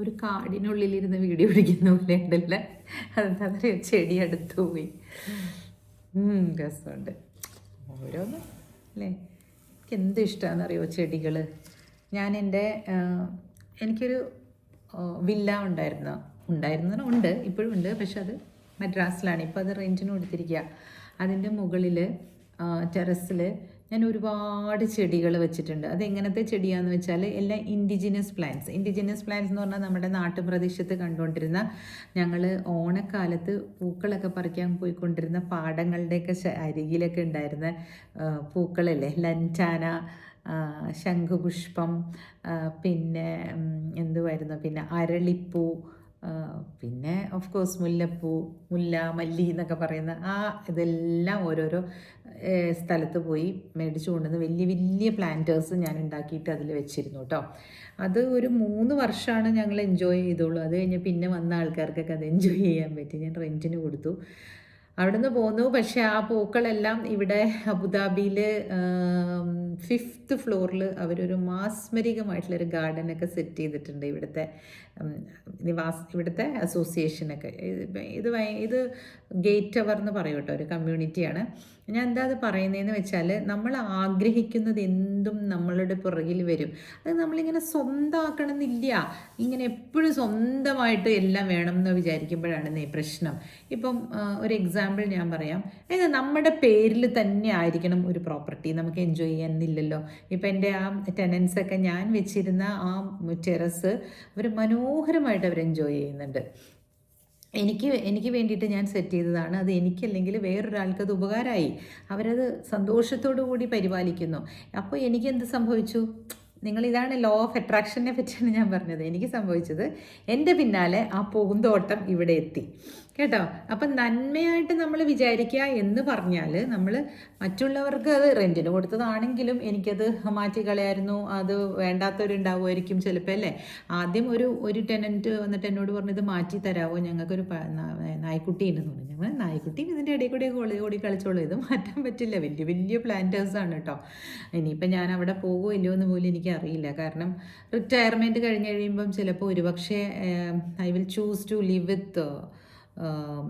ഒരു കാടിനുള്ളിലിരുന്ന് വീഡിയോ പിടിക്കുന്ന പോലെ ഉണ്ടല്ലേ. അതെന്താ പറയുക ചെടി അടുത്ത് പോയി. രസമുണ്ട്. ഓരോന്ന് അല്ലേ? എനിക്ക് എന്ത് ഇഷ്ടമാണെന്നറിയോ ചെടികൾ ഞാൻ എന്റെ എനിക്കൊരു വില്ല ഉണ്ടായിരുന്നു ഉണ്ടായിരുന്ന ഉണ്ട് ഇപ്പോഴും ഉണ്ട് പക്ഷെ അത് മദ്രാസിലാണ്. ഇപ്പോൾ അത് റെന്റിന് കൊടുത്തിരിക്കുക അതിന്റെ മുകളിൽ ടെറസിൽ ഞാൻ ഒരുപാട് ചെടികൾ വെച്ചിട്ടുണ്ട്. അത് എങ്ങനത്തെ ചെടിയാന്ന് വെച്ചാൽ എല്ലാം ഇൻഡിജിനസ് പ്ലാന്റ്സ് ഇൻഡിജിനസ് പ്ലാന്റ്സ് എന്ന് പറഞ്ഞാൽ നമ്മുടെ നാട്ടുപ്രദേശത്ത് കണ്ടുകൊണ്ടിരുന്ന ഞങ്ങൾ ഓണക്കാലത്ത് പൂക്കളൊക്കെ പറിക്കാൻ പോയിക്കൊണ്ടിരുന്ന പാടങ്ങളുടെയൊക്കെ അരികിലൊക്കെ ഉണ്ടായിരുന്ന പൂക്കളല്ലേ? ലന്റാന ശംഖുപുഷ്പം പിന്നെ എന്തുവായിരുന്നു? പിന്നെ അരളിപ്പൂ പിന്നെ ഓഫ് കോഴ്സ് മുല്ലപ്പൂ മുല്ല മല്ലി എന്നൊക്കെ പറയുന്ന ആ ഇതെല്ലാം ഓരോരോ സ്ഥലത്ത് പോയി മേടിച്ചു കൊണ്ടുവന്ന് വലിയ വലിയ പ്ലാന്റേഴ്സ് ഞാൻ ഉണ്ടാക്കിയിട്ട് അതിൽ വെച്ചിരുന്നു കേട്ടോ അത് ഒരു മൂന്ന് വർഷമാണ് ഞങ്ങൾ എൻജോയ് ചെയ്തോളൂ അത് കഴിഞ്ഞ് പിന്നെ വന്ന ആൾക്കാർക്കൊക്കെ അത് എൻജോയ് ചെയ്യാൻ പറ്റി. ഞാൻ റെന്റിന് കൊടുത്തു. അവിടുന്ന് പോന്നു. പക്ഷേ ആ പൂക്കളെല്ലാം ഇവിടെ അബുദാബിയിൽ ഫിഫ്ത്ത് ഫ്ലോറിൽ അവരൊരു മാസ്മരികമായിട്ടുള്ളൊരു ഗാർഡനൊക്കെ സെറ്റ് ചെയ്തിട്ടുണ്ട് ഇവിടുത്തെ നിവാസ് ഇവിടുത്തെ അസോസിയേഷനൊക്കെ. ഇത് ഇത് ഗേറ്റ് അവർ എന്ന് പറയും കേട്ടോ ഒരു കമ്മ്യൂണിറ്റിയാണ്. ഞാൻ എന്താ അത് പറയുന്നതെന്ന് വെച്ചാൽ നമ്മൾ ആഗ്രഹിക്കുന്നത് എന്തും നമ്മളുടെ പുറകിൽ വരും. അത് നമ്മളിങ്ങനെ സ്വന്തമാക്കണം എന്നില്ല ഇങ്ങനെ എപ്പോഴും സ്വന്തമായിട്ട് എല്ലാം വേണം എന്ന് വിചാരിക്കുമ്പോഴാണ് ഈ പ്രശ്നം. ഇപ്പം ഒരു എക്സാമ്പിൾ ഞാൻ പറയാം. അതായത് നമ്മുടെ പേരിൽ തന്നെ ആയിരിക്കണം ഒരു പ്രോപ്പർട്ടി നമുക്ക് എൻജോയ് ചെയ്യാനില്ലല്ലോ ഇപ്പം എന്റെ ആ ടെനൻസൊക്കെ ഞാൻ വെച്ചിരുന്ന ആ ടെറസ് അവർ മനോഹരമായിട്ട് അവർ എൻജോയ് ചെയ്യുന്നുണ്ട്. എനിക്ക് എനിക്ക് വേണ്ടിയിട്ട് ഞാൻ സെറ്റ് ചെയ്തതാണ്. അത് എനിക്കല്ലെങ്കിൽ വേറൊരാൾക്ക് അത് ഉപകാരമായി. അവരത് സന്തോഷത്തോടു കൂടി പരിപാലിക്കുന്നു. അപ്പോൾ എനിക്ക് എന്ത് സംഭവിച്ചു? നിങ്ങൾ ഇതാണ് ലോ ഓഫ് അട്രാക്ഷനെ പറ്റിയാണ് ഞാൻ പറഞ്ഞത്. എനിക്ക് സംഭവിച്ചത് എന്റെ പിന്നാലെ ആ പൂന്തോട്ടം ഇവിടെ എത്തി. കേട്ടോ? അപ്പം നന്മയായിട്ട് നമ്മൾ വിചാരിക്കുക എന്ന് പറഞ്ഞാൽ നമ്മൾ മറ്റുള്ളവർക്ക് അത് റെന്റിന് കൊടുത്തതാണെങ്കിലും എനിക്കത് മാറ്റി കളയായിരുന്നു അത് വേണ്ടാത്തവരുണ്ടാവുമായിരിക്കും ചിലപ്പോൾ അല്ലേ? ആദ്യം ഒരു ഒരു ടെനന്റ് വന്നിട്ട് എന്നോട് പറഞ്ഞത് മാറ്റി തരാമോ ഞങ്ങൾക്കൊരു നായ്ക്കുട്ടി ഉണ്ടെന്ന് പറഞ്ഞു. ഞങ്ങൾ നായ്ക്കുട്ടി ഇതിന്റെ ഇടയിൽ കൂടി ഓടി ഓടി കളിച്ചോളൂ. ഇത് മാറ്റാൻ പറ്റില്ല. വലിയ വലിയ പ്ലാന്റേഴ്സാണ് കേട്ടോ ഇനിയിപ്പം ഞാൻ അവിടെ പോകുമോ ഇല്ലയോ എന്ന് പോലും എനിക്ക് അറിയില്ല. കാരണം റിട്ടയർമെന്റ് കഴിഞ്ഞ് കഴിയുമ്പം ചിലപ്പോൾ ഒരുപക്ഷെ I will choose to live with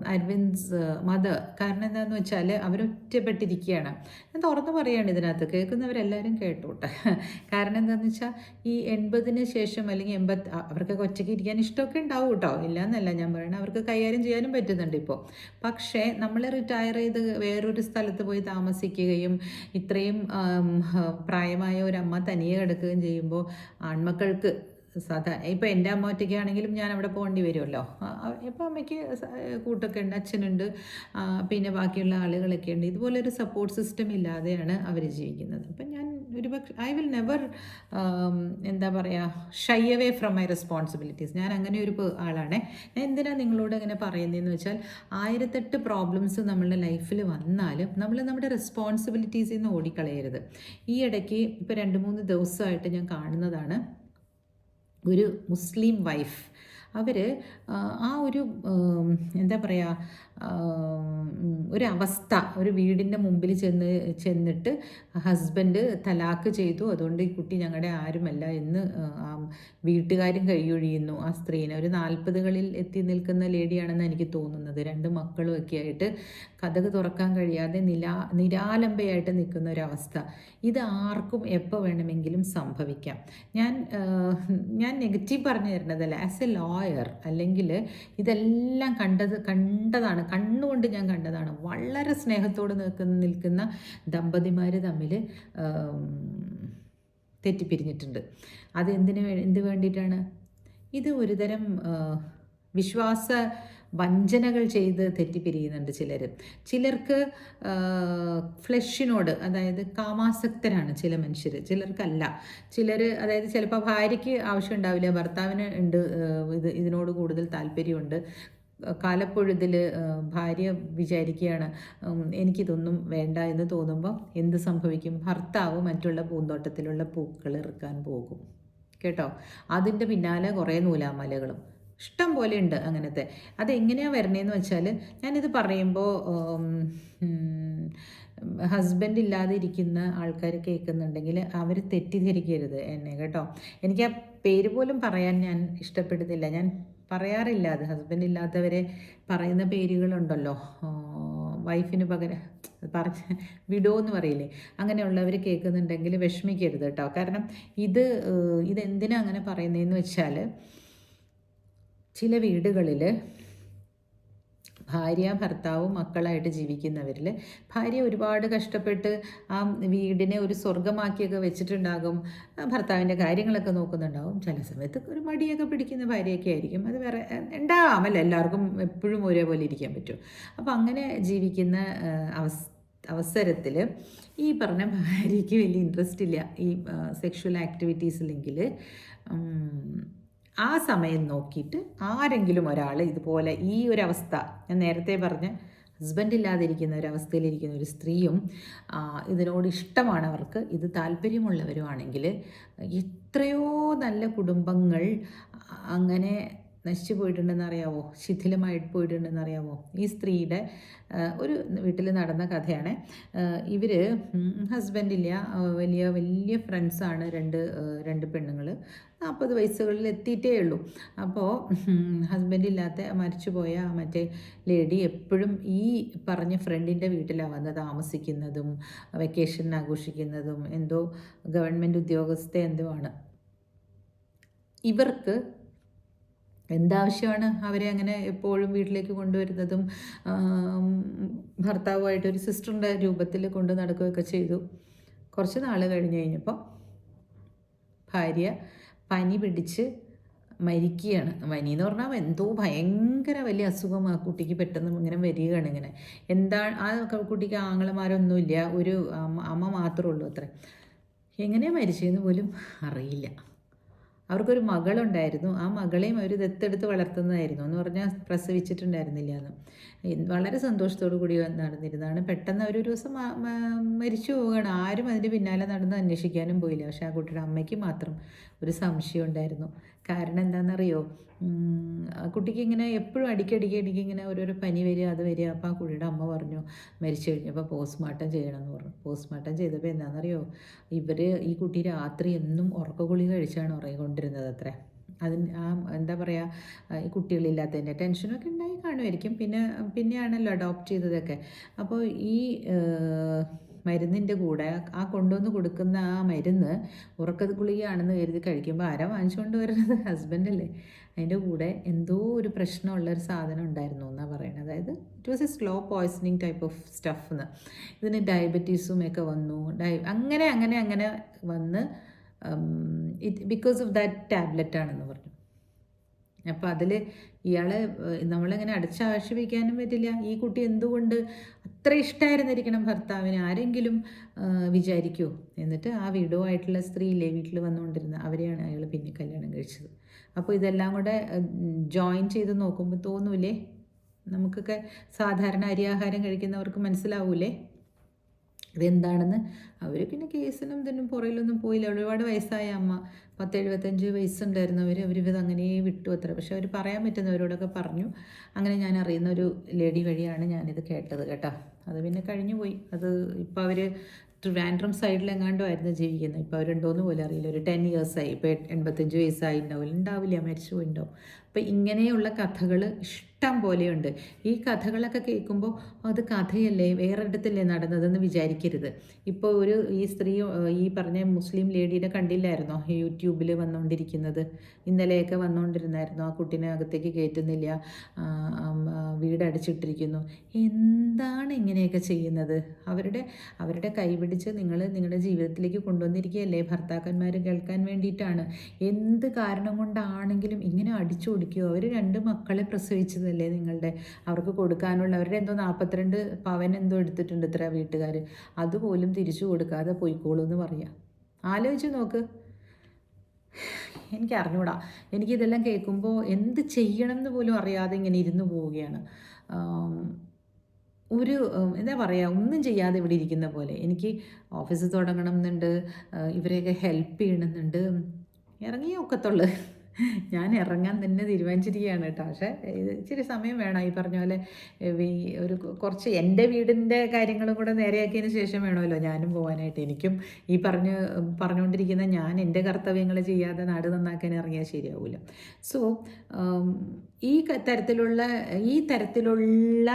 അരവിന്ദ്സ് മദർ. കാരണം എന്താണെന്ന് വെച്ചാൽ അവരൊറ്റപ്പെട്ടിരിക്കുകയാണ് ഞാൻ തുറന്നു പറയുകയാണ് ഇതിനകത്ത്. കേൾക്കുന്നവരെല്ലാവരും കേട്ടോട്ടെ. കാരണം എന്താണെന്ന് വെച്ചാൽ ഈ എൺപതിന് ശേഷം അല്ലെങ്കിൽ എൺപത് അവർക്കൊക്കെ ഒറ്റയ്ക്ക് ഇരിക്കാൻ ഇഷ്ടമൊക്കെ ഉണ്ടാവും കേട്ടോ. ഇല്ല എന്നല്ല ഞാൻ പറയുന്നത് അവർക്ക് കൈകാര്യം ചെയ്യാനും പറ്റുന്നുണ്ട് ഇപ്പോൾ പക്ഷേ നമ്മൾ റിട്ടയർ ചെയ്ത് വേറൊരു സ്ഥലത്ത് പോയി താമസിക്കുകയും ഇത്രയും പ്രായമായ ഒരു അമ്മ തനിയെ കിടക്കുകയും ചെയ്യുമ്പോൾ ആൺമക്കൾക്ക് സാധാ ഇപ്പം എന്റെ അമ്മ ഒറ്റയ്ക്കാണെങ്കിലും ഞാൻ അവിടെ പോകേണ്ടി വരുമല്ലോ ഇപ്പം അമ്മയ്ക്ക് കൂട്ടൊക്കെ ഉണ്ട് അച്ഛനുണ്ട് പിന്നെ ബാക്കിയുള്ള ആളുകളൊക്കെ ഉണ്ട് ഇതുപോലെ ഒരു സപ്പോർട്ട് സിസ്റ്റം ഇല്ലാതെയാണ് അവർ ജീവിക്കുന്നത്. അപ്പം ഞാൻ ഒരു പക്ഷേ ഐ വിൽ നെവർ എന്താ പറയുക shy away from my responsibilities ഞാൻ അങ്ങനെ ഒരു ആളാണ്. ഞാൻ എന്തിനാണ് നിങ്ങളോട് അങ്ങനെ പറയുന്നതെന്ന് വെച്ചാൽ ആയിരത്തെട്ട് പ്രോബ്ലംസ് നമ്മളുടെ ലൈഫിൽ വന്നാലും നമ്മൾ നമ്മുടെ റെസ്പോൺസിബിലിറ്റീസിൽ നിന്ന് ഓടിക്കളയരുത്. ഈ ഇടയ്ക്ക് ഇപ്പോൾ രണ്ട് മൂന്ന് ദിവസമായിട്ട് ഞാൻ കാണുന്നതാണ് ഒരു മുസ്ലിം വൈഫ്. അവർ ആ ഒരു എന്താ പറയുക ഒരു അവസ്ഥ ഒരു വീടിന്റെ മുമ്പിൽ ചെന്ന് ചെന്നിട്ട് ഹസ്ബൻഡ് തലാക്ക് ചെയ്തു. അതുകൊണ്ട് ഈ കുട്ടി ഞങ്ങളുടെ ആരുമല്ല എന്ന് വീട്ടുകാരും കൈയൊഴിയുന്നു. ആ സ്ത്രീനെ ഒരു നാൽപ്പതുകളിൽ എത്തി നിൽക്കുന്ന ലേഡിയാണെന്ന് എനിക്ക് തോന്നുന്നത്. രണ്ട് മക്കളും ഒക്കെ ആയിട്ട് കഥക് തുറക്കാൻ കഴിയാതെ നിലാ നിരാലംബയായിട്ട് നിൽക്കുന്ന ഒരവസ്ഥ. ഇത് ആർക്കും എപ്പോൾ വേണമെങ്കിലും സംഭവിക്കാം. ഞാൻ ഞാൻ നെഗറ്റീവ് പറഞ്ഞു തരുന്നതല്ല. ആസ് എ ലോയർ അല്ലെങ്കിൽ ഇതെല്ലാം കണ്ടത് കണ്ടതാണ് കണ്ണുകൊണ്ട് ഞാൻ കണ്ടതാണ്. വളരെ സ്നേഹത്തോട് നിൽക്കുന്ന നിൽക്കുന്ന ദമ്പതിമാർ തമ്മിൽ തെറ്റിപ്പിരിഞ്ഞിട്ടുണ്ട്. അത് എന്തിനു എന്ത് വേണ്ടിയിട്ടാണ്? ഇത് ഒരുതരം വിശ്വാസ വഞ്ചനകൾ ചെയ്ത് തെറ്റിപ്പിരിയുന്നുണ്ട് ചിലർ ചിലർക്ക് ഫ്ലഷിനോട് അതായത് കാമാസക്തരാണ് ചില മനുഷ്യർ ചിലർക്കല്ല. ചിലർ അതായത് ചിലപ്പോൾ ഭാര്യയ്ക്ക് ആവശ്യം ഉണ്ടാവില്ല ഭർത്താവിന് ഉണ്ട് ഇത് ഇതിനോട് കൂടുതൽ താല്പര്യമുണ്ട്. കാലപ്പൊഴുതിൽ ഭാര്യ വിചാരിക്കുകയാണ് എനിക്കിതൊന്നും വേണ്ട എന്ന് തോന്നുമ്പോൾ എന്ത് സംഭവിക്കും? ഭർത്താവ് മറ്റുള്ള പൂന്തോട്ടത്തിലുള്ള പൂക്കൾ ഇറക്കാൻ പോകും. കേട്ടോ? അതിന്റെ പിന്നാലെ കുറേ നൂലാമലകളും. ഇഷ്ടം പോലെ ഉണ്ട് അങ്ങനത്തെ. അതെങ്ങനെയാണ് വരണേന്ന് വെച്ചാൽ ഞാനിത് പറയുമ്പോൾ ഹസ്ബൻഡ് ഇല്ലാതെ ഇരിക്കുന്ന ആൾക്കാർ കേൾക്കുന്നുണ്ടെങ്കിൽ അവർ തെറ്റിദ്ധരിക്കരുത് എന്നെ കേട്ടോ? എനിക്ക് ആ പേര് പോലും പറയാൻ ഞാൻ ഇഷ്ടപ്പെടുന്നില്ല. ഞാൻ പറയാറില്ല. അത് ഹസ്ബൻഡ് ഇല്ലാത്തവരെ പറയുന്ന പേരുകളുണ്ടല്ലോ. വൈഫിന് പകരം പറഞ്ഞ വിഡോ എന്ന് പറയില്ലേ? അങ്ങനെയുള്ളവർ കേൾക്കുന്നുണ്ടെങ്കിൽ വിഷമിക്കരുത് കേട്ടോ. കാരണം ഇത് ഇതെന്തിനാ അങ്ങനെ പറയുന്നതെന്ന് വെച്ചാൽ ചില വീടുകളിൽ ഭാര്യ ഭർത്താവും മക്കളായിട്ട് ജീവിക്കുന്നവരിൽ ഭാര്യ ഒരുപാട് കഷ്ടപ്പെട്ട് ആ വീടിനെ ഒരു സ്വർഗമാക്കിയൊക്കെ വെച്ചിട്ടുണ്ടാകും. ഭർത്താവിന്റെ കാര്യങ്ങളൊക്കെ നോക്കുന്നുണ്ടാവും. ചില സമയത്ത് ഒരു മടിയൊക്കെ പിടിക്കുന്ന ഭാര്യയൊക്കെ ആയിരിക്കും. അത് വേറെ ഉണ്ടാവാമല്ലോ എല്ലാവർക്കും എപ്പോഴും ഒരേപോലെ ഇരിക്കാൻ പറ്റും. അപ്പോൾ അങ്ങനെ ജീവിക്കുന്ന അവസ് അവസരത്തിൽ ഈ പറഞ്ഞ ഭാര്യയ്ക്ക് വലിയ ഇൻട്രസ്റ്റ് ഇല്ല. ഈ സെക്ഷൽ ആക്ടിവിറ്റീസിലെങ്കിൽ ആ സമയം നോക്കിയിട്ട് ആരെങ്കിലും ഒരാൾ ഇതുപോലെ ഈ ഒരു അവസ്ഥ ഞാൻ നേരത്തെ പറഞ്ഞ ഹസ്ബൻഡ് ഇല്ലാതിരിക്കുന്ന ഒരു അവസ്ഥയിലിരിക്കുന്ന ഒരു സ്ത്രീയും ഇതിനോട് ഇഷ്ടമാണ് അവർക്ക് ഇത് താല്പര്യമുള്ളവരുമാണെങ്കിൽ എത്രയോ നല്ല കുടുംബങ്ങൾ അങ്ങനെ നശിച്ചു പോയിട്ടുണ്ടെന്ന് അറിയാവോ ശിഥിലമായിട്ട് പോയിട്ടുണ്ടെന്ന് അറിയാമോ ഈ സ്ത്രീയുടെ ഒരു വീട്ടിൽ നടന്ന കഥയാണ്. ഇവർ ഹസ്ബൻഡില്ല വലിയ വലിയ ഫ്രണ്ട്സാണ് രണ്ട് രണ്ട് പെണ്ണുങ്ങൾ നാൽപ്പത് വയസ്സുകളിൽ എത്തിയിട്ടേ ഉള്ളൂ. അപ്പോൾ ഹസ്ബൻഡില്ലാത്ത മരിച്ചുപോയ മറ്റേ ലേഡി എപ്പോഴും ഈ പറഞ്ഞ ഫ്രണ്ടിന്റെ വീട്ടിലാണ് വന്ന് താമസിക്കുന്നതും വെക്കേഷൻ ആഘോഷിക്കുന്നതും എന്തോ ഗവൺമെന്റ് ഉദ്യോഗസ്ഥ എന്തോ ആണ്. ഇവർക്ക് എന്താവശ്യമാണ് അവരെ അങ്ങനെ എപ്പോഴും വീട്ടിലേക്ക് കൊണ്ടുവരുന്നതും ഭർത്താവുമായിട്ട് ഒരു സിസ്റ്ററിന്റെ രൂപത്തിൽ കൊണ്ട് നടക്കുകയൊക്കെ ചെയ്തു. കുറച്ച് നാൾ കഴിഞ്ഞ് കഴിഞ്ഞപ്പോൾ ഭാര്യ പനി പിടിച്ച് മരിക്കുകയാണ്. പനി എന്ന് പറഞ്ഞാൽ എന്തോ ഭയങ്കര വലിയ അസുഖം ആ കുട്ടിക്ക് പെട്ടെന്ന് ഇങ്ങനെ വരികയാണ് ഇങ്ങനെ. എന്താ ആ കുട്ടിക്ക് ആങ്ങളമാരൊന്നുമില്ല ഒരു അമ്മ മാത്രമേ ഉള്ളൂ അത്രേ. എങ്ങനെയാണ് മരിച്ചതെന്ന് പോലും അറിയില്ല. അവർക്കൊരു മകളുണ്ടായിരുന്നു. ആ മകളെയും അവർ ദത്തെടുത്ത് വളർത്തുന്നതായിരുന്നു എന്ന് പറഞ്ഞാൽ പ്രസവിച്ചിട്ടുണ്ടായിരുന്നില്ല എന്ന് വളരെ സന്തോഷത്തോടു കൂടി നടന്നിരുന്നതാണ്. പെട്ടെന്ന് അവർ ഒരു ദിവസം മരിച്ചു പോവുകയാണ്. ആരും അതിന്റെ പിന്നാലെ നടന്ന് അന്വേഷിക്കാനും പോയില്ല. പക്ഷേ ആ കുട്ടിയുടെ അമ്മയ്ക്ക് മാത്രം ഒരു സംശയം ഉണ്ടായിരുന്നു. കാരണം എന്താണെന്നറിയോ? കുട്ടിക്ക് ഇങ്ങനെ എപ്പോഴും അടിക്കടിക്ക് അടിക്ക് ഇങ്ങനെ ഓരോരോ പനി വരിക അത് വരിക. അപ്പോൾ ആ കുട്ടിയുടെ അമ്മ പറഞ്ഞു മരിച്ചു കഴിഞ്ഞപ്പോൾ പോസ്റ്റ്മോർട്ടം ചെയ്യണമെന്ന് പറഞ്ഞു. പോസ്റ്റ്മോർട്ടം ചെയ്തപ്പോൾ എന്താണെന്നറിയോ? ഇവർ ഈ കുട്ടി രാത്രി എന്നും ഉറക്ക ഗുളിക കഴിച്ചാണ് ഉറങ്ങിക്കൊണ്ടിരുന്നത് അത്രേ. അതിന് ആ എന്താ പറയുക ഈ കുട്ടികളില്ലാത്തതിന്റെ ടെൻഷനൊക്കെ ഉണ്ടായി കാണുമായിരിക്കും. പിന്നെ പിന്നെയാണല്ലോ അഡോപ്റ്റ് ചെയ്തതൊക്കെ. അപ്പോൾ ഈ മരുന്നിന്റെ കൂടെ ആ കൊണ്ടുവന്ന് കൊടുക്കുന്ന ആ മരുന്ന് ഉറക്കത്ത് ഗുളികയാണെന്ന് കരുതി കഴിക്കുമ്പോൾ ആരാ വാങ്ങിച്ചുകൊണ്ട് വരുന്നത്? ഹസ്ബൻഡല്ലേ അതിന്റെ കൂടെ എന്തോ ഒരു പ്രശ്നമുള്ള ഒരു സാധനം ഉണ്ടായിരുന്നു എന്നാണ് പറയുന്നത് അതായത് it was a slow poisoning type of stuff എന്ന് ഇതിന് ഡയബറ്റീസും ഒക്കെ വന്നു. ഡയ അങ്ങനെ അങ്ങനെ അങ്ങനെ വന്ന് it because of that tablet ആണെന്ന് പറഞ്ഞു. അപ്പോൾ അതിൽ ഇയാളെ നമ്മളിങ്ങനെ അടച്ചാക്ഷേപിക്കാനും പറ്റില്ല. ഈ കുട്ടി എന്തുകൊണ്ട് അത്ര ഇഷ്ടമായിരുന്നിരിക്കണം ഭർത്താവിന്. ആരെങ്കിലും വിചാരിക്കുമോ എന്നിട്ട് ആ വിഡോ ആയിട്ടുള്ള സ്ത്രീയില്ലേ വീട്ടിൽ വന്നുകൊണ്ടിരുന്ന അവരെയാണ് അയാൾ പിന്നെ കല്യാണം കഴിച്ചത്. അപ്പോൾ ഇതെല്ലാം കൂടെ ജോയിൻ ചെയ്ത് നോക്കുമ്പോൾ തോന്നൂലേ? നമുക്കൊക്കെ സാധാരണ അരിയാഹാരം കഴിക്കുന്നവർക്ക് മനസ്സിലാവൂലേ? ഇതെന്താണെന്ന്? അവർ പിന്നെ കേസിനും ഇതിനും പുറയിലൊന്നും പോയില്ല. ഒരുപാട് വയസ്സായ അമ്മ. പത്ത് എഴുപത്തഞ്ച് വയസ്സുണ്ടായിരുന്നവർ ഇത് അങ്ങനെ വിട്ടു അത്ര. പക്ഷെ അവർ പറയാൻ പറ്റുന്നവരോടൊക്കെ പറഞ്ഞു. അങ്ങനെ ഞാൻ അറിയുന്ന ഒരു ലേഡി വഴിയാണ് ഞാനിത് കേട്ടത് കേട്ടോ. അത് പിന്നെ കഴിഞ്ഞു പോയി. അത് ഇപ്പോൾ അവർ ട്രിവാൻഡ്രം സൈഡിലെങ്ങാണ്ടോ ആയിരുന്നു ജീവിക്കുന്നത്. ഇപ്പോൾ അവരുണ്ടോയെന്ന് പോലും അറിയില്ല. ഒരു ടെൻ ഇയേഴ്സായി ഇപ്പോൾ എൺപത്തഞ്ച് വയസ്സായി ഉണ്ടാവില്ല ഉണ്ടാവില്ല. മരിച്ചു പോയിണ്ടാവും അപ്പോൾ ഇങ്ങനെയുള്ള കഥകൾ ഇഷ്ടം പോലെയുണ്ട്. ഈ കഥകളൊക്കെ കേൾക്കുമ്പോൾ അത് കഥയല്ലേ വേറൊരിടത്തല്ലേ നടന്നതെന്ന് വിചാരിക്കരുത്. ഇപ്പോൾ ഒരു ഈ സ്ത്രീ ഈ പറഞ്ഞ മുസ്ലിം ലേഡീനെ കണ്ടില്ലായിരുന്നോ? യൂട്യൂബിൽ വന്നുകൊണ്ടിരിക്കുന്നത് ഇന്നലെയൊക്കെ വന്നുകൊണ്ടിരുന്നായിരുന്നു ആ കുട്ടീനെ അകത്തേക്ക് കയറ്റുന്നില്ല വീടടച്ചിട്ടിരിക്കുന്നു എന്താണ് ഇങ്ങനെയൊക്കെ ചെയ്യുന്നത്? അവരുടെ അവരുടെ കൈപിടിച്ച് നിങ്ങൾ നിങ്ങളുടെ ജീവിതത്തിലേക്ക് കൊണ്ടുവന്നിരിക്കുകയല്ലേ? ഭർത്താക്കന്മാർ കേൾക്കാൻ വേണ്ടിയിട്ടാണ്. എന്ത് കാരണം കൊണ്ടാണെങ്കിലും ഇങ്ങനെ അടിച്ചു കൊടുക്കുകയോ അവർ രണ്ട് മക്കളെ പ്രസവിച്ചതല്ലേ നിങ്ങളുടെ? അവർക്ക് കൊടുക്കാനുള്ള അവരുടെ എന്തോ നാൽപ്പത്തിരണ്ട് പവൻ എന്തോ എടുത്തിട്ടുണ്ട് ഇത്ര വീട്ടുകാർ അതുപോലും തിരിച്ചു കൊടുക്കാതെ പോയിക്കോളൂ എന്ന് പറയാം. ആലോചിച്ച് നോക്ക്. എനിക്ക് അറിഞ്ഞൂടാ എനിക്കിതെല്ലാം കേൾക്കുമ്പോൾ എന്ത് ചെയ്യണം എന്ന് പോലും അറിയാതെ ഇങ്ങനെ ഇരുന്ന് പോവുകയാണ്. ഒരു എന്താ പറയുക ഒന്നും ചെയ്യാതെ ഇവിടെ ഇരിക്കുന്ന പോലെ. എനിക്ക് ഓഫീസ് തുടങ്ങണം എന്നുണ്ട് ഇവരെയൊക്കെ ഹെൽപ്പ് ചെയ്യണമെന്നുണ്ട്. ഇറങ്ങിയേ ഒക്കത്തുള്ളു ഞാൻ ഇറങ്ങാൻ തന്നെ തീരുമാനിച്ചിരിക്കുകയാണ് കേട്ടോ. പക്ഷേ ഇത് ഇച്ചിരി സമയം വേണം. ഈ പറഞ്ഞ പോലെ ഒരു കുറച്ച് എന്റെ വീടിന്റെ കാര്യങ്ങളും കൂടെ നേരെയാക്കിയതിന് ശേഷം വേണമല്ലോ ഞാനും പോകാനായിട്ട് എനിക്കും ഈ പറഞ്ഞ് പറഞ്ഞുകൊണ്ടിരിക്കുന്ന ഞാൻ എന്റെ കർത്തവ്യങ്ങൾ ചെയ്യാതെ നാട് നന്നാക്കാൻ ഇറങ്ങിയാൽ ശരിയാവില്ല സോ ഈ തരത്തിലുള്ള ഈ തരത്തിലുള്ള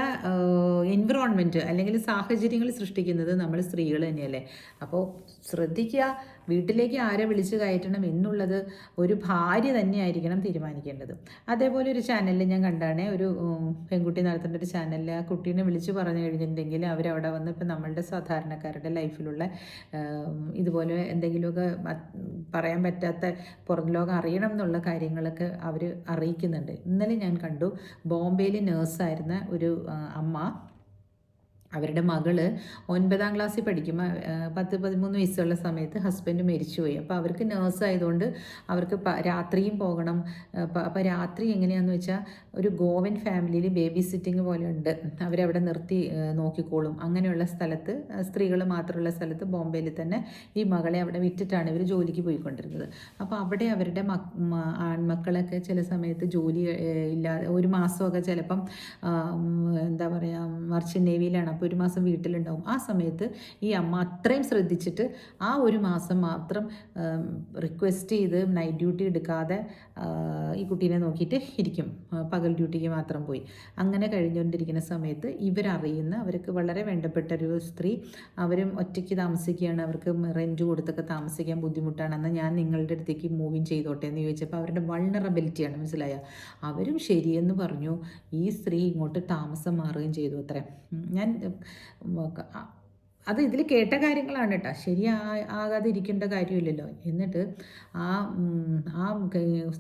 എൻവിറോൺമെന്റ് അല്ലെങ്കിൽ സാഹചര്യങ്ങൾ സൃഷ്ടിക്കുന്നത് നമ്മൾ സ്ത്രീകൾ തന്നെയല്ലേ? അപ്പോൾ ശ്രദ്ധിക്കുക വീട്ടിലേക്ക് ആരെ വിളിച്ച് കയറ്റണം എന്നുള്ളത് ഒരു ഭാര്യ തന്നെയായിരിക്കണം തീരുമാനിക്കേണ്ടത്. അതേപോലെ ഒരു ചാനലിൽ ഞാൻ കണ്ടാണേ ഒരു പെൺകുട്ടി നടത്തേണ്ട ഒരു ചാനലിൽ ആ കുട്ടീനെ വിളിച്ച് പറഞ്ഞു കഴിഞ്ഞിട്ടുണ്ടെങ്കിൽ അവരവിടെ വന്ന് ഇപ്പം നമ്മളുടെ സാധാരണക്കാരുടെ ലൈഫിലുള്ള ഇതുപോലെ എന്തെങ്കിലുമൊക്കെ പറയാൻ പറ്റാത്ത പുറം ലോകം അറിയണം എന്നുള്ള കാര്യങ്ങളൊക്കെ അവർ അറിയിക്കുന്നുണ്ട്. ഇന്നലെ ഞാൻ കണ്ടു ബോംബെയിൽ നേഴ്സായിരുന്ന ഒരു അമ്മ അവരുടെ മകൾ ഒൻപതാം ക്ലാസ്സിൽ പഠിക്കുമ്പോൾ പത്ത് പതിമൂന്ന് വയസ്സുള്ള സമയത്ത് ഹസ്ബൻഡ് മരിച്ചുപോയി. അപ്പോൾ അവർക്ക് നേഴ്സ് ആയതുകൊണ്ട് അവർക്ക് രാത്രിയും പോകണം. അപ്പോൾ രാത്രി എങ്ങനെയാണെന്ന് വെച്ചാൽ ഒരു ഗോവൻ ഫാമിലിയിൽ ബേബി സിറ്റിംഗ് പോലെ ഉണ്ട് അവരവിടെ നിർത്തി നോക്കിക്കോളും. അങ്ങനെയുള്ള സ്ഥലത്ത് സ്ത്രീകൾ മാത്രമുള്ള സ്ഥലത്ത് ബോംബെയിൽ തന്നെ ഈ മകളെ അവിടെ വിറ്റിട്ടാണ് ഇവർ ജോലിക്ക് പോയിക്കൊണ്ടിരുന്നത്. അപ്പോൾ അവിടെ അവരുടെ മക് ആൺമക്കളൊക്കെ ചില സമയത്ത് ജോലി ഇല്ലാതെ ഒരു മാസമൊക്കെ ചിലപ്പം എന്താ പറയുക മർച്ചൻ നേവിയിലാണ്. അപ്പോൾ ഒരു മാസം വീട്ടിലുണ്ടാവും. ആ സമയത്ത് ഈ അമ്മ അത്രയും ശ്രദ്ധിച്ചിട്ട് ആ ഒരു മാസം മാത്രം റിക്വസ്റ്റ് ചെയ്ത് നൈറ്റ് ഡ്യൂട്ടി എടുക്കാതെ ഈ കുട്ടീനെ നോക്കിയിട്ട് ഇരിക്കും. പകൽ ഡ്യൂട്ടിക്ക് മാത്രം പോയി. അങ്ങനെ കഴിഞ്ഞുകൊണ്ടിരിക്കുന്ന സമയത്ത് ഇവരറിയുന്ന അവർക്ക് വളരെ വേണ്ടപ്പെട്ട ഒരു സ്ത്രീ അവരും ഒറ്റയ്ക്ക് താമസിക്കുകയാണ് അവർക്ക് റെന്റ് കൊടുത്തൊക്കെ താമസിക്കാൻ ബുദ്ധിമുട്ടാണ് എന്നാൽ ഞാൻ നിങ്ങളുടെ അടുത്തേക്ക് മൂവിങ് ചെയ്തോട്ടെ എന്ന് ചോദിച്ചപ്പോൾ അവരുടെ വൾണറബിലിറ്റിയാണ് മനസ്സിലായ? അവരും ശരിയെന്ന് പറഞ്ഞു. ഈ സ്ത്രീ ഇങ്ങോട്ട് താമസം മാറുകയും ചെയ്തു അത്രേ. ഞാൻ ഉം, അത് ഇതിൽ കേട്ട കാര്യങ്ങളാണ് കേട്ടോ ശരി ആകാതിരിക്കേണ്ട കാര്യമില്ലല്ലോ. എന്നിട്ട് ആ ആ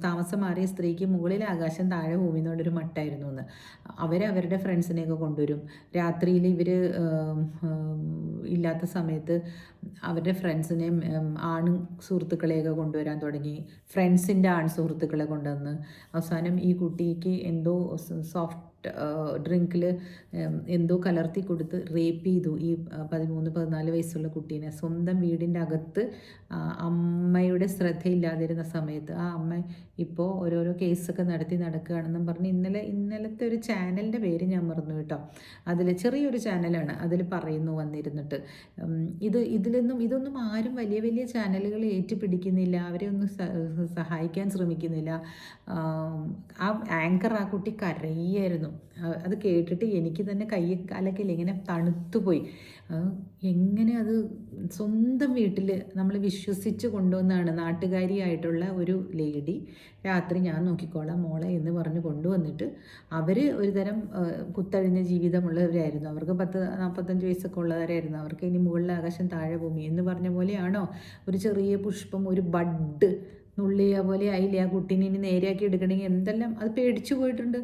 താമസം മാറിയ സ്ത്രീക്ക് മുകളിൽ ആകാശം താഴെ ഭൂമി മട്ടായിരുന്നു എന്ന്. അവർ അവരുടെ ഫ്രണ്ട്സിനെയൊക്കെ കൊണ്ടുവരും. രാത്രിയിൽ ഇവർ ഇല്ലാത്ത സമയത്ത് അവരുടെ ഫ്രണ്ട്സിനെയും ആണ് സുഹൃത്തുക്കളെയൊക്കെ കൊണ്ടുവരാൻ തുടങ്ങി. ഫ്രണ്ട്സിന്റെ ആൺ സുഹൃത്തുക്കളെ കൊണ്ടുവന്ന്. അവസാനം ഈ കുട്ടിക്ക് എന്തോ സോഫ്റ്റ് ഡ്രിങ്കിൽ എന്തോ കലർത്തി കൊടുത്ത് റേപ്പ് ചെയ്തു ഈ പതിമൂന്ന് പതിനാല് വയസ്സുള്ള കുട്ടീനെ. സ്വന്തം വീടിന്റെ അകത്ത് അമ്മയുടെ ശ്രദ്ധയില്ലാതിരുന്ന സമയത്ത് ആ അമ്മ ഇപ്പോൾ ഓരോരോ കേസൊക്കെ നടത്തി നടക്കുകയാണെന്നും പറഞ്ഞ് ഇന്നലെ ഇന്നലത്തെ ഒരു ചാനലിന്റെ പേര് ഞാൻ മറന്നു കേട്ടോ. അതിൽ ചെറിയൊരു ചാനലാണ് അതിൽ പറയുന്നു വന്നിരുന്നിട്ട്. ഇത് ഇത് ഇതിലൊന്നും ഇതൊന്നും ആരും വലിയ വലിയ ചാനലുകൾ ഏറ്റുപിടിക്കുന്നില്ല അവരെ ഒന്നും സഹായിക്കാൻ ശ്രമിക്കുന്നില്ല. ആ ആങ്കർ ആ കുട്ടി കരയായിരുന്നു. അത് കേട്ടിട്ട് എനിക്ക് തന്നെ കൈ കാലൊക്കെ ഇങ്ങനെ തണുത്തുപോയി. എങ്ങനെ അത് സ്വന്തം വീട്ടിൽ നമ്മൾ വിശ്വസിച്ച് കൊണ്ടുവന്നാണ് നാട്ടുകാരിയായിട്ടുള്ള ഒരു ലേഡി രാത്രി ഞാൻ നോക്കിക്കോളാം മോളെ എന്ന് പറഞ്ഞ് കൊണ്ടുവന്നിട്ട് അവർ ഒരു തരം കുത്തഴിഞ്ഞ ജീവിതമുള്ളവരായിരുന്നു. അവർക്ക് പത്ത് നാൽപ്പത്തഞ്ച് വയസ്സൊക്കെ ഉള്ളവരായിരുന്നു. അവർക്ക് ഇനി മുകളിലെ ആകാശം താഴെ ഭൂമി എന്ന് പറഞ്ഞ പോലെയാണോ? ഒരു ചെറിയ പുഷ്പം ഒരു ബഡ് നുള്ളിയ പോലെ ആയില്ലേ ആ കുട്ടീനെ ഇനി നേരെയാക്കി എടുക്കണമെങ്കിൽ എന്തെല്ലാം? അത് പേടിച്ചു പോയിട്ടുണ്ട്.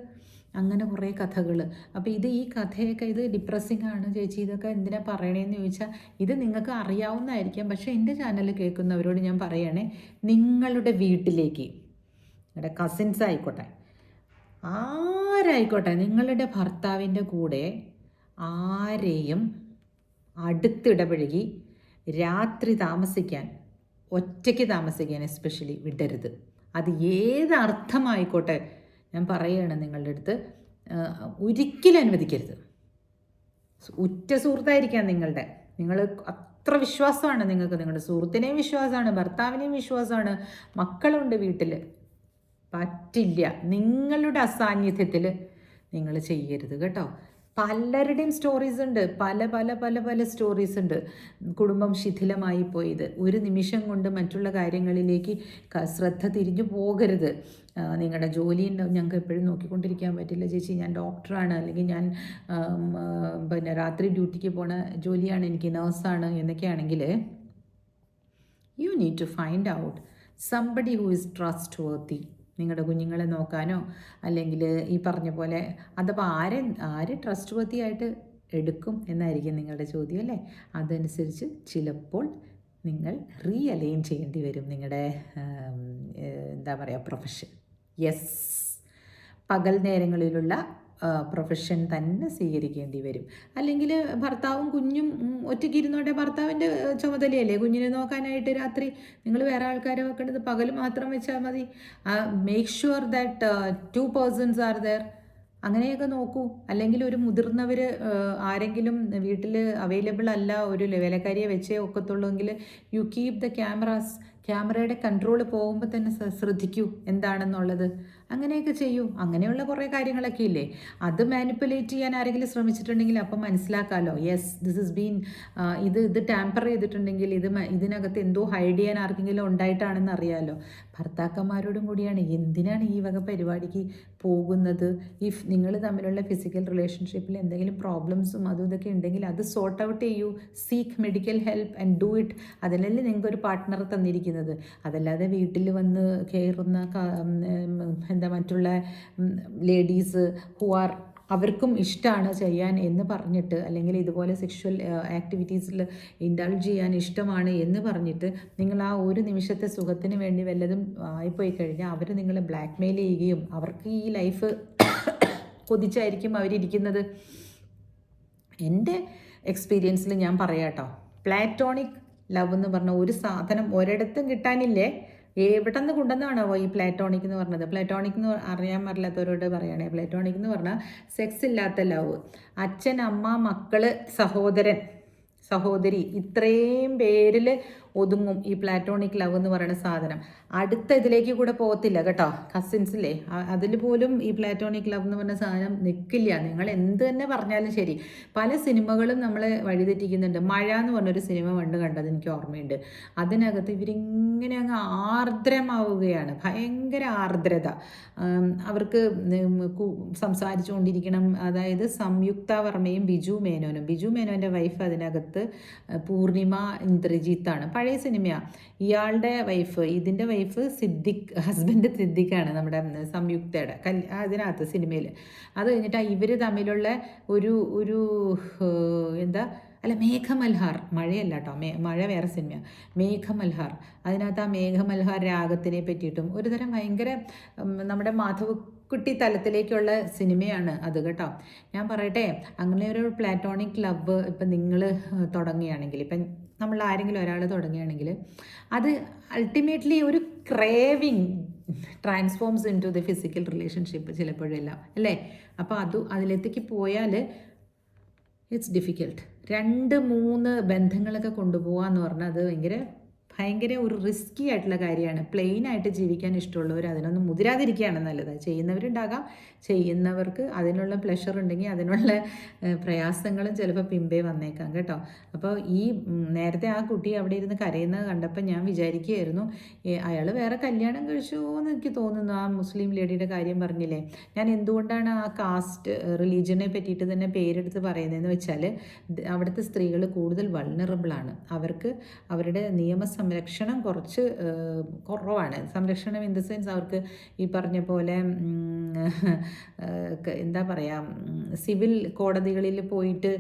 അങ്ങനെ കുറേ കഥകൾ അപ്പോൾ ഇത് ഈ കഥയൊക്കെ ഇത് ഡിപ്രസ്സിങ് ആണ് ചേച്ചി ഇതൊക്കെ എന്തിനാ പറയണേന്ന് ചോദിച്ചാൽ ഇത് നിങ്ങൾക്ക് അറിയാവുന്നതായിരിക്കാം. പക്ഷേ എന്റെ ചാനൽ കേൾക്കുന്നവരോട് ഞാൻ പറയണേ നിങ്ങളുടെ വീട്ടിലേക്ക് നിങ്ങളുടെ കസിൻസ് ആയിക്കോട്ടെ ആരായിക്കോട്ടെ നിങ്ങളുടെ ഭർത്താവിന്റെ കൂടെ ആരെയും അടുത്തിടപഴകി രാത്രി താമസിക്കാൻ ഒറ്റയ്ക്ക് താമസിക്കാൻ എസ്പെഷ്യലി വിടരുത്. അത് ഏത് അർത്ഥമായിക്കോട്ടെ ഞാൻ പറയുകയാണ് നിങ്ങളുടെ അടുത്ത് ഒരിക്കലും അനുവദിക്കരുത്. ഉറ്റ സുഹൃത്തായിരിക്കാം നിങ്ങളുടെ. നിങ്ങൾ അത്ര വിശ്വാസമാണ് നിങ്ങൾക്ക്. നിങ്ങളുടെ സുഹൃത്തിനെയും വിശ്വാസമാണ് ഭർത്താവിനെയും വിശ്വാസമാണ്. മക്കളുണ്ട് വീട്ടിൽ പറ്റില്ല. നിങ്ങളുടെ അസാന്നിധ്യത്തിൽ നിങ്ങൾ ചെയ്യരുത് കേട്ടോ. പലരുടെയും സ്റ്റോറീസ് ഉണ്ട്. പല പല പല പല സ്റ്റോറീസ് ഉണ്ട്. കുടുംബം ശിഥിലമായി പോയത്. ഒരു നിമിഷം കൊണ്ട് മറ്റുള്ള കാര്യങ്ങളിലേക്ക് ശ്രദ്ധ തിരിഞ്ഞു പോകരുത്. നിങ്ങളുടെ ജോലി ഞങ്ങൾക്ക് എപ്പോഴും നോക്കിക്കൊണ്ടിരിക്കാൻ പറ്റില്ല ചേച്ചി. ഞാൻ ഡോക്ടറാണ് അല്ലെങ്കിൽ ഞാൻ പിന്നെ രാത്രി ഡ്യൂട്ടിക്ക് പോണ ജോലിയാണ്. എനിക്ക് നേഴ്സാണ് എന്നൊക്കെയാണെങ്കിൽ you need to find out somebody who is trustworthy നിങ്ങളുടെ കുഞ്ഞുങ്ങളെ നോക്കാനോ അല്ലെങ്കിൽ ഈ പറഞ്ഞ പോലെ അതപ്പോൾ ആരെ ആര് ട്രസ്റ്റ് വർത്തിയായിട്ട് എടുക്കും എന്നായിരിക്കും നിങ്ങളുടെ ചോദ്യം അല്ലേ? അതനുസരിച്ച് ചിലപ്പോൾ നിങ്ങൾ റീ അലൈൻ ചെയ്യേണ്ടി വരും നിങ്ങളുടെ എന്താ പറയുക പ്രൊഫഷൻ. യെസ്. പകൽ നേരങ്ങളിലുള്ള പ്രൊഫഷൻ തന്നെ സ്വീകരിക്കേണ്ടി വരും. അല്ലെങ്കിൽ ഭർത്താവും കുഞ്ഞും ഒറ്റയ്ക്ക് ഇരുന്നോട്ടെ ഭർത്താവിന്റെ ചുമതലയല്ലേ? കുഞ്ഞിനെ നോക്കാനായിട്ട് രാത്രി നിങ്ങൾ വേറെ ആൾക്കാരെ വെക്കേണ്ടത് പകൽ മാത്രം വെച്ചാൽ മതി. Make sure that two persons are there അങ്ങനെയൊക്കെ നോക്കൂ. അല്ലെങ്കിൽ ഒരു മുതിർന്നവർ ആരെങ്കിലും വീട്ടിൽ അവൈലബിൾ അല്ല ഒരു വേലക്കാരിയെ വെച്ചേ ഒക്കത്തുള്ളൂ എങ്കിൽ യു കീപ് ദ ക്യാമറാസ് ക്യാമറയുടെ കൺട്രോൾ പോകുമ്പോൾ തന്നെ ശ്ര- ശ്രദ്ധിക്കൂ എന്താണെന്നുള്ളത്. അങ്ങനെയൊക്കെ ചെയ്യൂ. അങ്ങനെയുള്ള കുറേ കാര്യങ്ങളൊക്കെ ഇല്ലേ? അത് മാനിപ്പുലേറ്റ് ചെയ്യാൻ ആരെങ്കിലും ശ്രമിച്ചിട്ടുണ്ടെങ്കിൽ അപ്പം മനസ്സിലാക്കാമല്ലോ യെസ് ദിസ് ഇസ് ബീൻ ഇത് ഇത് ടാമ്പർ ചെയ്തിട്ടുണ്ടെങ്കിൽ ഇത് ഇതിനകത്ത് എന്തോ ഹൈഡ് ചെയ്യാൻ ആർക്കെങ്കിലും ഉണ്ടായിട്ടാണെന്ന് അറിയാമല്ലോ ഭർത്താക്കന്മാരോടും കൂടിയാണ്. എന്തിനാണ് ഈ വക പരിപാടിക്ക് പോകുന്നത്? ഇഫ് നിങ്ങൾ തമ്മിലുള്ള ഫിസിക്കൽ റിലേഷൻഷിപ്പിൽ എന്തെങ്കിലും പ്രോബ്ലംസും അതും ഇതൊക്കെ ഉണ്ടെങ്കിൽ അത് സോർട്ട് ഔട്ട് ചെയ്യൂ. Seek medical help and do it അതിനല്ലേ നിങ്ങൾക്ക് ഒരു പാർട്ട്ണർ തന്നിരിക്കുന്നത്. അതല്ലാതെ വീട്ടിൽ വന്ന് കയറുന്ന എന്താ മറ്റുള്ള ലേഡീസ് ഹു ആർ അവർക്കും ഇഷ്ടമാണ് ചെയ്യാൻ എന്ന് പറഞ്ഞിട്ട് അല്ലെങ്കിൽ ഇതുപോലെ സെക്ഷൽ ആക്ടിവിറ്റീസിൽ ഇൻഡൾജ് ചെയ്യാൻ ഇഷ്ടമാണ് എന്ന് പറഞ്ഞിട്ട് നിങ്ങൾ ആ ഒരു നിമിഷത്തെ സുഖത്തിന് വേണ്ടി വല്ലതും ആയിപ്പോയി കഴിഞ്ഞാൽ അവർ നിങ്ങളെ ബ്ലാക്ക്മെയിൽ ചെയ്യുകയും അവർക്ക് ഈ ലൈഫ് കൊതിച്ചായിരിക്കും അവരിയ്ക്കുന്നത് എന്റെ എക്സ്പീരിയൻസിൽ ഞാൻ പറയാട്ടോ. പ്ലാറ്റോണിക് ലവ് എന്ന് പറഞ്ഞ ഒരു സാധനം ഒരിടത്തും കിട്ടാനില്ലേ? എവിടെ നിന്ന് ഈ പ്ലാറ്റോണിക് എന്ന് പറഞ്ഞത്? പ്ലാറ്റോണിക് എന്ന് അറിയാൻ പറ്റില്ലാത്തവരോട് പറയുകയാണെങ്കിൽ പ്ലാറ്റോണിക് എന്ന് പറഞ്ഞാൽ സെക്സ് ഇല്ലാത്ത ലവ് അച്ഛൻ അമ്മ മക്കൾ സഹോദരൻ സഹോദരി ഇത്രയും പേരിൽ ഒതുങ്ങും ഈ പ്ലാറ്റോണിക് ലവ് എന്ന് പറയുന്ന സാധനം. അടുത്ത ഇതിലേക്ക് കൂടെ പോകത്തില്ല കേട്ടോ. കസിൻസില്ലേ അതിൽ പോലും ഈ പ്ലാറ്റോണിക് ലവ് എന്ന് പറഞ്ഞ സാധനം നിൽക്കില്ല നിങ്ങൾ എന്ത് തന്നെ പറഞ്ഞാലും ശരി. പല സിനിമകളും നമ്മളെ വഴിതെറ്റിക്കുന്നുണ്ട്. മഴ എന്ന് പറഞ്ഞൊരു സിനിമ കണ്ട് കണ്ടത് എനിക്ക് ഓർമ്മയുണ്ട്. അതിനകത്ത് ഇവരിങ്ങനെ അങ്ങ് ആർദ്രമാവുകയാണ്. ഭയങ്കര ആർദ്രത. അവർക്ക് സംസാരിച്ചുകൊണ്ടിരിക്കണം. അതായത് സംയുക്ത വർമ്മയും ബിജു മേനോനും. ബിജു മേനോന്റെ വൈഫ് അതിനകത്ത് പൂർണിമ ഇന്ദ്രജിത്താണ്. പഴയ സിനിമയാണ് ഇയാളുടെ വൈഫ് ഇതിന്റെ വൈഫ് സിദ്ദിഖ് ഹസ്ബൻഡ് സിദ്ദിഖാണ് നമ്മുടെ സംയുക്തയുടെ കൽ അതിനകത്ത് സിനിമയിൽ അത് കഴിഞ്ഞിട്ട് ഇവർ തമ്മിലുള്ള ഒരു ഒരു എന്താ അല്ല മേഘമൽഹാർ മഴയല്ല കേട്ടോ മേ മഴ വേറെ സിനിമയാണ് മേഘമൽഹാർ അതിനകത്ത് ആ മേഘമൽഹാർ രാഗത്തിനെ പറ്റിയിട്ടും ഒരു തരം ഭയങ്കര നമ്മുടെ നമ്മുടെ മാധവക്കുട്ടി തലത്തിലേക്കുള്ള സിനിമയാണ് അത് കേട്ടോ. ഞാൻ പറയട്ടെ അങ്ങനെ ഒരു പ്ലാറ്റോണിക് ലവ് ഇപ്പം നിങ്ങൾ തുടങ്ങുകയാണെങ്കിൽ ഇപ്പം നമ്മൾ ആരെങ്കിലും ഒരാൾ തുടങ്ങുകയാണെങ്കിൽ അത് അൾട്ടിമേറ്റ്ലി ഒരു craving transforms into the physical relationship ചിലപ്പോഴെല്ലാം അല്ലേ? അപ്പോൾ അത് അതിലേക്ക് പോയാൽ ഇറ്റ്സ് ഡിഫിക്കൽട്ട് രണ്ട് മൂന്ന് ബന്ധങ്ങളൊക്കെ കൊണ്ടുപോകാന്ന് പറഞ്ഞാൽ അത് ഭയങ്കര ഭയങ്കര ഒരു റിസ്കി ആയിട്ടുള്ള കാര്യമാണ്. പ്ലെയിൻ ആയിട്ട് ജീവിക്കാൻ ഇഷ്ടമുള്ളവർ അതിനൊന്നും മുതിരാതിരിക്കുകയാണ് നല്ലത്. ചെയ്യുന്നവരുണ്ടാകാം. ചെയ്യുന്നവർക്ക് അതിനുള്ള പ്ലഷർ ഉണ്ടെങ്കിൽ അതിനുള്ള പ്രയാസങ്ങളും ചിലപ്പോൾ പിമ്പേ വന്നേക്കാം കേട്ടോ. അപ്പോൾ ഈ നേരത്തെ ആ കുട്ടി അവിടെ ഇരുന്ന് കരയുന്നത് കണ്ടപ്പോൾ ഞാൻ വിചാരിക്കുകയായിരുന്നു അയാൾ വേറെ കല്യാണം കഴിച്ചു എന്ന് എനിക്ക് തോന്നുന്നു. ആ മുസ്ലിം ലേഡിയുടെ കാര്യം പറഞ്ഞില്ലേ? ഞാൻ എന്തുകൊണ്ടാണ് ആ കാസ്റ്റ് റിലീജിയനെ പറ്റിയിട്ട് തന്നെ പേരെടുത്ത് പറയുന്നതെന്ന് വെച്ചാൽ അവിടുത്തെ സ്ത്രീകൾ കൂടുതൽ വൾണറബിളാണ് അവർക്ക് അവരുടെ നിയമ സംരക്ഷണം കുറച്ച് കുറവാണ്. സംരക്ഷണം ഇൻ ദ സെൻസ് അവർക്ക് ഈ പറഞ്ഞ പോലെ എന്താ പറയുക സിവിൽ കോടതികളിൽ പോയിട്ട്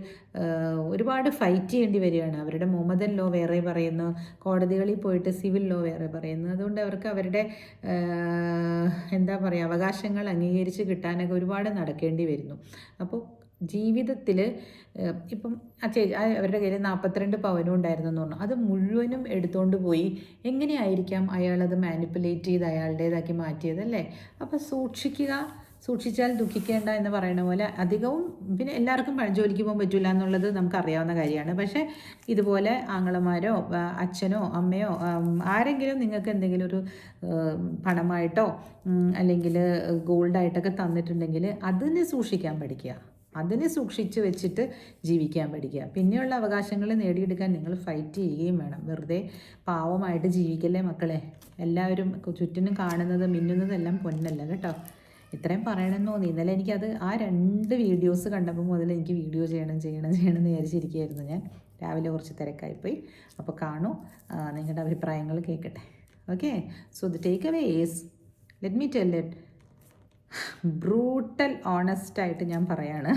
ഒരുപാട് ഫൈറ്റ് ചെയ്യേണ്ടി വരികയാണ്. അവരുടെ മുഹമ്മദൻ ലോ വേറെ പറയുന്നു കോടതികളിൽ പോയിട്ട് സിവിൽ ലോ വേറെ പറയുന്നു. അതുകൊണ്ട് അവർക്ക് അവരുടെ എന്താ പറയുക അവകാശങ്ങൾ അംഗീകരിച്ച് കിട്ടാനൊക്കെ ഒരുപാട് നടക്കേണ്ടി വരുന്നു. അപ്പോൾ ജീവിതത്തിൽ ഇപ്പം ആ ചേച്ചി അവരുടെ കയ്യിൽ നാൽപ്പത്തിരണ്ട് പവനും ഉണ്ടായിരുന്നു എന്ന് പറഞ്ഞു. അത് മുഴുവനും എടുത്തുകൊണ്ട് പോയി. എങ്ങനെയായിരിക്കാം അത് മാനിപ്പുലേറ്റ് ചെയ്ത് അയാളുടേതാക്കി മാറ്റിയതല്ലേ അപ്പം സൂക്ഷിക്കുക. സൂക്ഷിച്ചാൽ ദുഃഖിക്കേണ്ട എന്ന് പറയുന്ന പോലെ അധികവും പിന്നെ എല്ലാവർക്കും ജോലിക്ക് പോകാൻ പറ്റില്ല എന്നുള്ളത് നമുക്കറിയാവുന്ന കാര്യമാണ്. പക്ഷേ ഇതുപോലെ ആങ്ങളമാരോ അച്ഛനോ അമ്മയോ ആരെങ്കിലും നിങ്ങൾക്ക് എന്തെങ്കിലും ഒരു പണമായിട്ടോ അല്ലെങ്കിൽ ഗോൾഡായിട്ടൊക്കെ തന്നിട്ടുണ്ടെങ്കിൽ അതിനെ സൂക്ഷിക്കാൻ പഠിക്കുക. അതിനെ സൂക്ഷിച്ചു വെച്ചിട്ട് ജീവിക്കാൻ പഠിക്കുക. പിന്നെയുള്ള അവകാശങ്ങൾ നേടിയെടുക്കാൻ നിങ്ങൾ ഫൈറ്റ് ചെയ്യുകയും വേണം. വെറുതെ പാവമായിട്ട് ജീവിക്കല്ലേ മക്കളെ? എല്ലാവരും ചുറ്റിനും കാണുന്നത് മിന്നുന്നതെല്ലാം പൊന്നല്ല കേട്ടോ. ഇത്രയും പറയണമെന്ന് തോന്നി ഇന്നലെ എനിക്കത് ആ രണ്ട് വീഡിയോസ് കണ്ടപ്പോൾ മുതൽ എനിക്ക് വീഡിയോ ചെയ്യണം ചെയ്യണം ചെയ്യണം എന്ന് വിചാരിച്ചിരിക്കുകയായിരുന്നു ഞാൻ. രാവിലെ കുറച്ച് തിരക്കായിപ്പോയി. അപ്പോൾ കാണൂ നിങ്ങളുടെ അഭിപ്രായങ്ങൾ കേൾക്കട്ടെ. Okay so the takeaway is let me tell it brutal ഓണസ്റ്റായിട്ട് ഞാൻ പറയാണ്.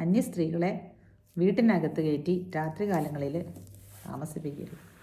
അന്യ സ്ത്രീകളെ വീട്ടിനകത്ത് കയറ്റി രാത്രികാലങ്ങളിൽ താമസിപ്പിക്കരുത്.